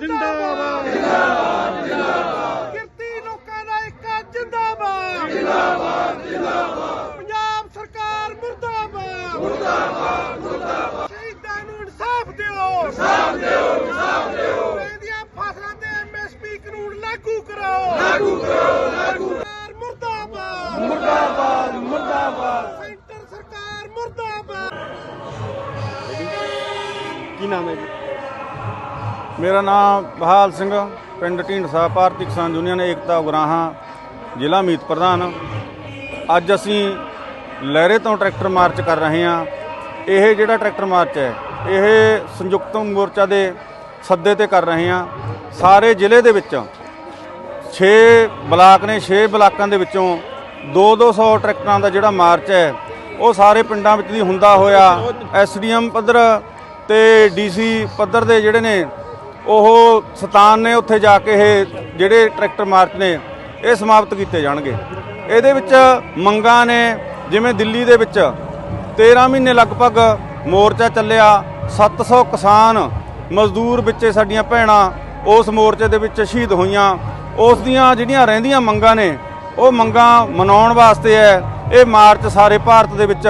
ਜਿੰਦਾਬਾਦ। ਜਿੰਦਾਬਾਦ। ਜਿੰਦਾਬਾਦ ਕਿਰਤੀ ਲੋਕਾਂ ਦਾ ਏਕਾ ਜਿੰਦਾਬਾਦ। ਜਿੰਦਾਬਾਦ ਜਿੰਦਾਬਾਦ। ਪੰਜਾਬ ਸਰਕਾਰ ਮੁਰਦਾਬਾਦ। ਮੁਰਦਾਬਾਦ ਮੁਰਦਾਬਾਦ। ਸ਼ਹੀਦਾਂ ਨੂੰ ਇਨਸਾਫ ਦਿਓ। ਇਨਸਾਫ ਦਿਓ ਇਨਸਾਫ ਦਿਓ। ਇਹਦੀਆਂ ਫਸਲਾਂ ਤੇ ਐਮਐਸਪੀ ਕਾਨੂੰਨ ਲਾਗੂ ਕਰੋ। ਲਾਗੂ ਕਰੋ ਲਾਗੂ। ਮੁਰਦਾਬਾਦ। ਮੁਰਦਾਬਾਦ ਮੁਰਦਾਬਾਦ। ਸੈਂਟਰ ਸਰਕਾਰ ਮੁਰਦਾਬਾਦ। ਕੀ ਨਾਮ ਹੈ ਜੀ? ਮੇਰਾ ਨਾਮ ਬਹਾਲ ਸਿੰਘ ਪਿੰਡ ਢੀਂਡਸਾ ਭਾਰਤੀ ਕਿਸਾਨ ਯੂਨੀਅਨ ਏਕਤਾ ਉਗਰਾਹਾਂ, ਜ਼ਿਲ੍ਹਾ ਮੀਤ ਪ੍ਰਧਾਨ। ਅੱਜ ਅਸੀਂ ਲਹਿਰੇ ਤੋਂ ਟਰੈਕਟਰ ਮਾਰਚ ਕਰ ਰਹੇ ਹਾਂ। ਇਹ ਜਿਹੜਾ ਟਰੈਕਟਰ ਮਾਰਚ ਹੈ, ਇਹ ਸੰਯੁਕਤ ਮੋਰਚਾ ਦੇ ਸੱਦੇ ਤੇ ਕਰ ਰਹੇ ਹਾਂ। ਸਾਰੇ ਜ਼ਿਲ੍ਹੇ ਦੇ ਵਿੱਚ 6 ਬਲਾਕ ਨੇ 6 ਬਲਾਕਾਂ ਦੇ ਵਿੱਚੋਂ 2-200 ਟਰੈਕਟਰਾਂ ਦਾ ਜਿਹੜਾ ਮਾਰਚ ਹੈ, ਉਹ ਸਾਰੇ ਪਿੰਡਾਂ ਵਿੱਚ ਦੀ ਹੁੰਦਾ ਹੋਇਆ। ਐਸਡੀਐਮ ਪੱਧਰ ਤੇ ਡੀਸੀ ਪੱਧਰ ਦੇ ਜਿਹੜੇ ਨੇ ਉਹ ਸਤਾਨ ਨੇ ਉੱਥੇ ਜਾ ਕੇ ਇਹ ਜਿਹੜੇ ਟਰੈਕਟਰ ਮਾਰਚ ਨੇ, ਇਹ ਸਮਾਪਤ ਕੀਤੇ ਜਾਣਗੇ। ਇਹਦੇ ਵਿੱਚ ਮੰਗਾਂ ਨੇ, ਜਿਵੇਂ ਦਿੱਲੀ ਦੇ ਵਿੱਚ 13 ਮਹੀਨੇ ਲਗਭਗ ਮੋਰਚਾ ਚੱਲਿਆ 700 ਕਿਸਾਨ ਮਜ਼ਦੂਰ ਵਿੱਚੇ ਸਾਡੀਆਂ ਭੈਣਾਂ ਉਸ ਮੋਰਚੇ ਦੇ ਵਿੱਚ ਸ਼ਹੀਦ ਹੋਈਆਂ। ਉਸ ਦੀਆਂ ਜਿਹੜੀਆਂ ਰਹਿੰਦੀਆਂ ਮੰਗਾਂ ਨੇ, ਉਹ ਮੰਗਾਂ ਮਨਾਉਣ ਵਾਸਤੇ ਹੈ। ਇਹ ਮਾਰਚ ਸਾਰੇ ਭਾਰਤ ਦੇ ਵਿੱਚ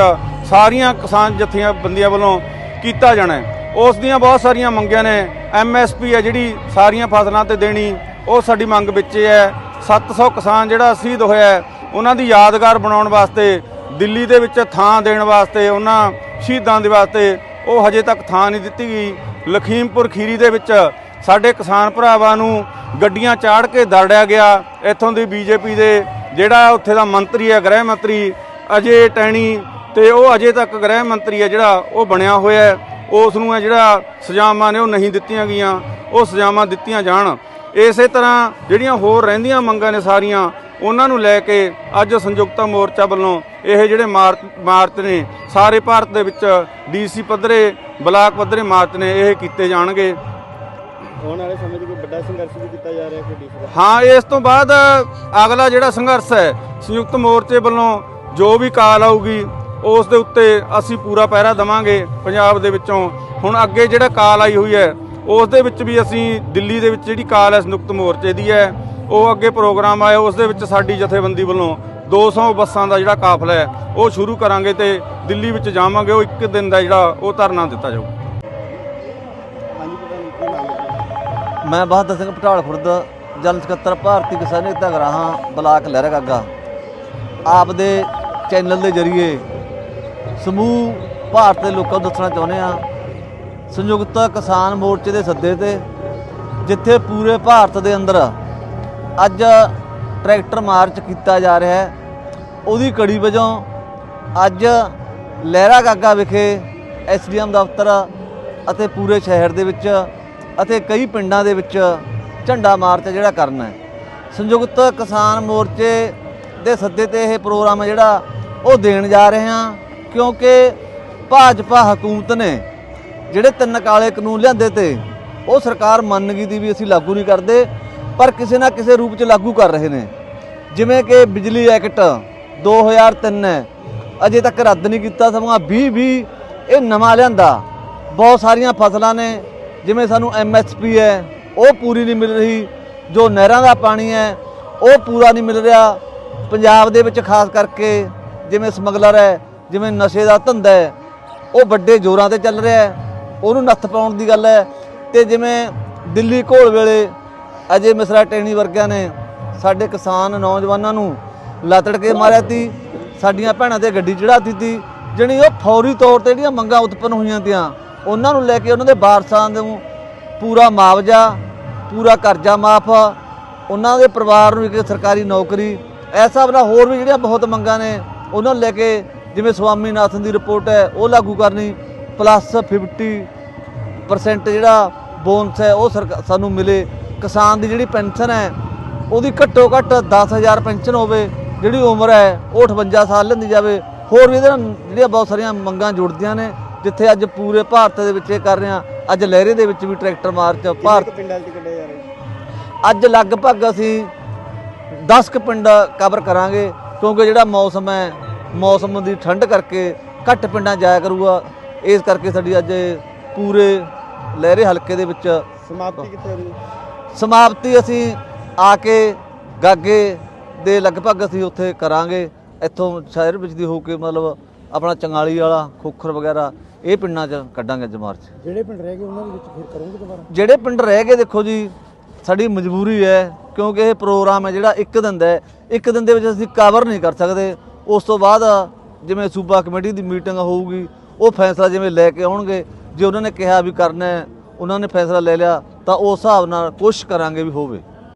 ਸਾਰੀਆਂ ਕਿਸਾਨ ਜਥੇਬੰਦੀਆਂ ਵੱਲੋਂ ਕੀਤਾ ਜਾਣਾ ਹੈ। ਉਸ ਦੀਆਂ ਬਹੁਤ ਸਾਰੀਆਂ ਮੰਗਾਂ ਨੇ। ਐਮਐਸਪੀ ਹੈ ਜਿਹੜੀ ਸਾਰੀਆਂ ਫਸਲਾਂ ਤੇ ਦੇਣੀ। ਉਹ ਸਾਡੀ ਮੰਗ ਵਿੱਚ ਹੈ। 700 ਕਿਸਾਨ ਜਿਹੜਾ ਸ਼ਹੀਦ ਹੋਇਆ ਉਹਨਾਂ ਦੀ ਯਾਦਗਾਰ ਬਣਾਉਣ ਵਾਸਤੇ, ਦਿੱਲੀ ਦੇ ਵਿੱਚ ਥਾਂ ਦੇਣ ਵਾਸਤੇ, ਉਹਨਾਂ ਸ਼ਹੀਦਾਂ ਦੇ ਵਾਸਤੇ, ਉਹ ਹਜੇ ਤੱਕ ਥਾਂ ਨਹੀਂ ਦਿੱਤੀ ਗਈ। ਲਖੀਮਪੁਰ ਖੀਰੀ ਦੇ ਵਿੱਚ ਸਾਡੇ ਕਿਸਾਨ ਭਰਾਵਾਂ ਨੂੰ ਗੱਡੀਆਂ ਚਾੜ ਕੇ ਦਰੜਿਆ ਗਿਆ। ਇੱਥੋਂ ਦੀ ਬੀਜੇਪੀ ਦੇ ਜਿਹੜਾ ਉੱਥੇ ਦਾ ਮੰਤਰੀ ਹੈ, ਗ੍ਰਹਿ ਮੰਤਰੀ ਅਜੇ ਟੈਣੀ, ਤੇ ਉਹ ਅਜੇ ਤੱਕ ਗ੍ਰਹਿ ਮੰਤਰੀ ਹੈ ਜਿਹੜਾ ਉਹ ਬਣਿਆ ਹੋਇਆ ਉਸ ਨੂੰ ਹੈ ਜਿਹੜਾ ਸਜ਼ਾਵਾਂ ਨੇ ਉਹ ਨਹੀਂ ਦਿੱਤੀਆਂ ਗਈਆਂ ਉਹ ਸਜ਼ਾਵਾਂ ਦਿੱਤੀਆਂ ਜਾਣ। ਇਸੇ ਤਰ੍ਹਾਂ ਜਿਹੜੀਆਂ ਹੋਰ ਰਹਿੰਦੀਆਂ ਮੰਗਾਂ ਨੇ ਸਾਰੀਆਂ ਉਹਨਾਂ ਨੂੰ ਲੈ ਕੇ ਅੱਜ ਸੰਯੁਕਤਾ ਮੋਰਚਾ ਵੱਲੋਂ ਇਹ ਜਿਹੜੇ ਮਾਰਚ ਮਾਰਚ ਨੇ ਸਾਰੇ ਭਾਰਤ ਦੇ ਵਿੱਚ ਡੀਸੀ ਪੱਧਰੇ ਬਲਾਕ ਪੱਧਰੇ ਮਾਰਚ ਨੇ ਇਹ ਕੀਤੇ ਜਾਣਗੇ। ਆਉਣ ਵਾਲੇ ਸਮੇਂ 'ਚ ਕੋਈ ਵੱਡਾ ਸੰਘਰਸ਼ ਵੀ ਕੀਤਾ ਜਾ ਰਿਹਾ ਕੋਈ ਡੀਸੀ ਦਾ ਹਾਂ ਇਸ ਤੋਂ ਬਾਅਦ ਅਗਲਾ ਜਿਹੜਾ ਸੰਘਰਸ਼ ਹੈ ਸੰਯੁਕਤ ਮੋਰਚੇ ਵੱਲੋਂ ਜੋ ਵੀ ਕਾਲ ਆਊਗੀ ਉਸ ਦੇ ਉੱਤੇ ਅਸੀਂ ਪੂਰਾ ਪਹਿਰਾ ਦਵਾਂਗੇ ਪੰਜਾਬ ਦੇ ਵਿੱਚੋਂ। ਹੁਣ ਅੱਗੇ ਜਿਹੜਾ ਕਾਲ ਆਈ ਹੋਈ ਹੈ, ਉਸ ਦੇ ਵਿੱਚ ਵੀ ਅਸੀਂ ਦਿੱਲੀ ਦੇ ਵਿੱਚ ਜਿਹੜੀ ਕਾਲ ਹੈ ਸੰਯੁਕਤ ਮੋਰਚੇ ਦੀ ਹੈ, ਉਹ ਅੱਗੇ ਪ੍ਰੋਗਰਾਮ ਆਇਆ, ਉਸ ਦੇ ਵਿੱਚ ਸਾਡੀ ਜਥੇਬੰਦੀ ਵੱਲੋਂ 200 ਬੱਸਾਂ ਦਾ ਜਿਹੜਾ ਕਾਫਲਾ ਹੈ, ਉਹ ਸ਼ੁਰੂ ਕਰਾਂਗੇ ਤੇ ਦਿੱਲੀ ਵਿੱਚ ਜਾਵਾਂਗੇ, ਉਹ ਇੱਕ ਦਿਨ ਦਾ ਜਿਹੜਾ ਉਹ ਧਰਨਾ ਦਿੱਤਾ ਜਾਊ। ਮੈਂ ਬਹਾਦਰ ਸਿੰਘ ਪਟਾਲ ਖੁਰਦ ਜਨਰਲ ਸਕੱਤਰ ਭਾਰਤੀ ਕਿਸਾਨ ਏਕਤਾ ਗਰਾਹਾਂ, ਬਲਾਕ ਲਹਿਰਾ ਗਾਗਾ। ਆਪ ਦੇ ਚੈਨਲ ਦੇ ਜ਼ਰੀਏ ਸਮੂਹ ਭਾਰਤ ਦੇ ਲੋਕਾਂ ਨੂੰ ਦੱਸਣਾ ਚਾਹੁੰਦੇ ਆ ਸੰਯੁਕਤ ਕਿਸਾਨ ਮੋਰਚੇ ਦੇ ਸੱਦੇ ਤੇ, ਜਿੱਥੇ ਪੂਰੇ ਭਾਰਤ ਦੇ ਅੰਦਰ ਅੱਜ ਟਰੈਕਟਰ ਮਾਰਚ ਕੀਤਾ ਜਾ ਰਿਹਾ ਹੈ, ਉਹਦੀ ਕੜੀ ਵਜੋਂ ਅੱਜ ਲਹਿਰਾ ਗਾਗਾ ਵਿਖੇ ਐਸਡੀਐਮ ਦਫ਼ਤਰ ਅਤੇ ਪੂਰੇ ਸ਼ਹਿਰ ਦੇ ਵਿੱਚ ਅਤੇ ਕਈ ਪਿੰਡਾਂ ਦੇ ਵਿੱਚ ਝੰਡਾ ਮਾਰਚ ਜਿਹੜਾ ਕਰਨਾ ਹੈ। ਸੰਯੁਕਤ ਕਿਸਾਨ ਮੋਰਚੇ ਦੇ ਸੱਦੇ ਤੇ ਇਹ ਪ੍ਰੋਗਰਾਮ ਹੈ ਜਿਹੜਾ ਉਹ ਦੇਣ ਜਾ ਰਹੇ ਹਾਂ। ਕਿਉਂਕਿ ਭਾਜਪਾ ਹਕੂਮਤ ਨੇ ਜਿਹੜੇ ਤਿੰਨ ਕਾਲੇ ਕਾਨੂੰਨ ਲਿਆਂਦੇ ਤੇ ਉਹ ਸਰਕਾਰ ਮੰਨ ਗਈ ਦੀ ਵੀ ਅਸੀਂ ਲਾਗੂ ਨਹੀਂ ਕਰਦੇ, ਪਰ ਕਿਸੇ ਨਾ ਕਿਸੇ ਰੂਪ 'ਚ ਲਾਗੂ ਕਰ ਰਹੇ ਨੇ। ਜਿਵੇਂ ਕਿ ਬਿਜਲੀ ਐਕਟ 2003 ਹੈ ਅਜੇ ਤੱਕ ਰੱਦ ਨਹੀਂ ਕੀਤਾ ਸਮਾਂ। 2020 ਇਹ ਨਵਾਂ ਲਿਆਂਦਾ। ਬਹੁਤ ਸਾਰੀਆਂ ਫਸਲਾਂ ਨੇ, ਜਿਵੇਂ ਸਾਨੂੰ ਐਮਐਸਪੀ ਹੈ, ਉਹ ਪੂਰੀ ਨਹੀਂ ਮਿਲ ਰਹੀ। ਜੋ ਨਹਿਰਾਂ ਦਾ ਪਾਣੀ ਹੈ, ਉਹ ਪੂਰਾ ਨਹੀਂ ਮਿਲ ਰਿਹਾ। ਪੰਜਾਬ ਦੇ ਵਿੱਚ ਖਾਸ ਕਰਕੇ ਜਿਵੇਂ ਸਮਗਲਰ ਹੈ ਜਿਵੇਂ ਨਸ਼ੇ ਦਾ ਧੰਦਾ ਹੈ, ਉਹ ਵੱਡੇ ਜ਼ੋਰਾਂ ਤੇ ਚੱਲ ਰਿਹਾ ਹੈ, ਉਹਨੂੰ ਨੱਥ ਪਾਉਣ ਦੀ ਗੱਲ ਹੈ। ਤੇ ਜਿਵੇਂ ਦਿੱਲੀ ਘੋਲ ਵੇਲੇ ਅਜੇ ਮਿਸਰਾ ਟੈਣੀ ਵਰਗਿਆਂ ਨੇ ਸਾਡੇ ਕਿਸਾਨ ਨੌਜਵਾਨਾਂ ਨੂੰ ਲਤੜ ਕੇ ਮਾਰਿਆ ਤੀ, ਸਾਡੀਆਂ ਭੈਣਾਂ ਤੇ ਗੱਡੀ ਚੜਾਤੀ ਦਿੱਤੀ ਜਿਹੜੀ ਉਹ ਫੌਰੀ ਤੌਰ ਤੇ ਜਿਹੜੀਆਂ ਮੰਗਾਂ ਉਤਪੰਨ ਹੋਈਆਂ ਤੀਆਂ, ਉਹਨਾਂ ਨੂੰ ਲੈ ਕੇ ਉਹਨਾਂ ਦੇ ਵਾਰਸਾਂ ਨੂੰ ਪੂਰਾ ਮੁਆਵਜ਼ਾ, ਪੂਰਾ ਕਰਜ਼ਾ ਮਾਫ, ਉਹਨਾਂ ਦੇ ਪਰਿਵਾਰ ਨੂੰ ਇੱਕ ਸਰਕਾਰੀ ਨੌਕਰੀ, ਇਸ ਹਿਸਾਬ ਨਾਲ ਹੋਰ ਵੀ ਜਿਹੜੀਆਂ ਬਹੁਤ ਮੰਗਾਂ ਨੇ, ਉਹਨਾਂ ਨੂੰ ਲੈ ਕੇ ਜਿਵੇਂ ਸਵਾਮੀਨਾਥਨ ਦੀ ਰਿਪੋਰਟ ਹੈ ਉਹ ਲਾਗੂ ਕਰਨੀ ਪਲੱਸ 50% ਜਿਹੜਾ ਬੋਨਸ ਹੈ ਉਹ ਸਾਨੂੰ ਮਿਲੇ। ਕਿਸਾਨ ਦੀ ਜਿਹੜੀ ਪੈਨਸ਼ਨ ਹੈ ਉਹਦੀ ਘੱਟੋ ਘੱਟ 10000 ਪੈਨਸ਼ਨ ਹੋਵੇ ਜਿਹੜੀ ਉਮਰ ਹੈ ਉਹ 58 ਸਾਲ ਲੈਂਦੀ ਜਾਵੇ। ਹੋਰ ਵੀ ਇਹਦੇ ਨਾਲ ਜਿਹੜੀਆਂ ਬਹੁਤ ਸਾਰੀਆਂ ਮੰਗਾਂ ਜੁੜਦੀਆਂ ਨੇ ਜਿੱਥੇ ਅੱਜ ਪੂਰੇ ਭਾਰਤ ਦੇ ਵਿੱਚ ਇਹ ਕਰ ਰਹੇ ਹਾਂ। ਅੱਜ ਲਹਿਰੇ ਦੇ ਵਿੱਚ ਵੀ ਟਰੈਕਟਰ ਮਾਰਚ ਭਾਰਤ ਪਿੰਡਾਂ 'ਚ ਕੱਢੇ ਜਾ ਰਹੇ? ਅੱਜ ਲਗਭਗ ਅਸੀਂ 10 ਕੁ ਪਿੰਡ ਕਵਰ ਕਰਾਂਗੇ ਕਿਉਂਕਿ ਜਿਹੜਾ ਮੌਸਮ ਹੈ ਮੌਸਮ ਦੀ ਠੰਡ ਕਰਕੇ ਘੱਟ ਪਿੰਡਾਂ ਜਾਇਆ ਕਰੂਗਾ। ਇਸ ਕਰਕੇ ਸਾਡੀ ਅੱਜ ਇਹ ਪੂਰੇ ਲਹਿਰੇ ਹਲਕੇ ਦੇ ਵਿੱਚ ਸਮਾਪਤੀ ਕਿੱਥੇ ਹੋ ਰਹੀ ਹੈ ਸਮਾਪਤੀ ਅਸੀਂ ਆ ਕੇ ਗਾਗੇ ਦੇ ਲਗਭਗ ਅਸੀਂ ਉੱਥੇ ਕਰਾਂਗੇ। ਇੱਥੋਂ ਸ਼ਹਿਰ ਵਿੱਚ ਦੀ ਹੋ ਕੇ ਮਤਲਬ ਆਪਣਾ ਚੰਗਾਲੀ ਵਾਲਾ ਖੋਖਰ ਵਗੈਰਾ ਇਹ ਪਿੰਡਾਂ 'ਚ ਕੱਢਾਂਗੇ ਅੱਜ ਮਾਰਚ। ਜਿਹੜੇ ਪਿੰਡ ਰਹਿ ਗਏ ਉਹਨਾਂ ਦੇ ਵਿੱਚ ਫਿਰ ਕਰੋਗੇ ਦੁਬਾਰਾ? ਜਿਹੜੇ ਪਿੰਡ ਰਹਿ ਗਏ ਦੇਖੋ ਜੀ ਸਾਡੀ ਮਜਬੂਰੀ ਹੈ ਕਿਉਂਕਿ ਇਹ ਪ੍ਰੋਗਰਾਮ ਹੈ ਜਿਹੜਾ ਇੱਕ ਦਿਨ ਦਾ ਹੈ। ਇੱਕ ਦਿਨ ਦੇ ਵਿੱਚ ਅਸੀਂ ਕਵਰ ਨਹੀਂ ਕਰ ਸਕਦੇ। ਉਸ ਤੋਂ ਬਾਅਦ ਜਿਵੇਂ ਸੂਬਾ ਕਮੇਟੀ ਦੀ ਮੀਟਿੰਗ ਹੋਊਗੀ, ਉਹ ਫੈਸਲਾ ਜਿਵੇਂ ਲੈ ਕੇ ਆਉਣਗੇ, ਜੇ ਉਹਨਾਂ ਨੇ ਕਿਹਾ ਵੀ ਕਰਨਾ ਉਹਨਾਂ ਨੇ ਫੈਸਲਾ ਲੈ ਲਿਆ, ਤਾਂ ਉਸ ਹਿਸਾਬ ਨਾਲ ਕੋਸ਼ਿਸ਼ ਕਰਾਂਗੇ ਵੀ ਹੋਵੇ।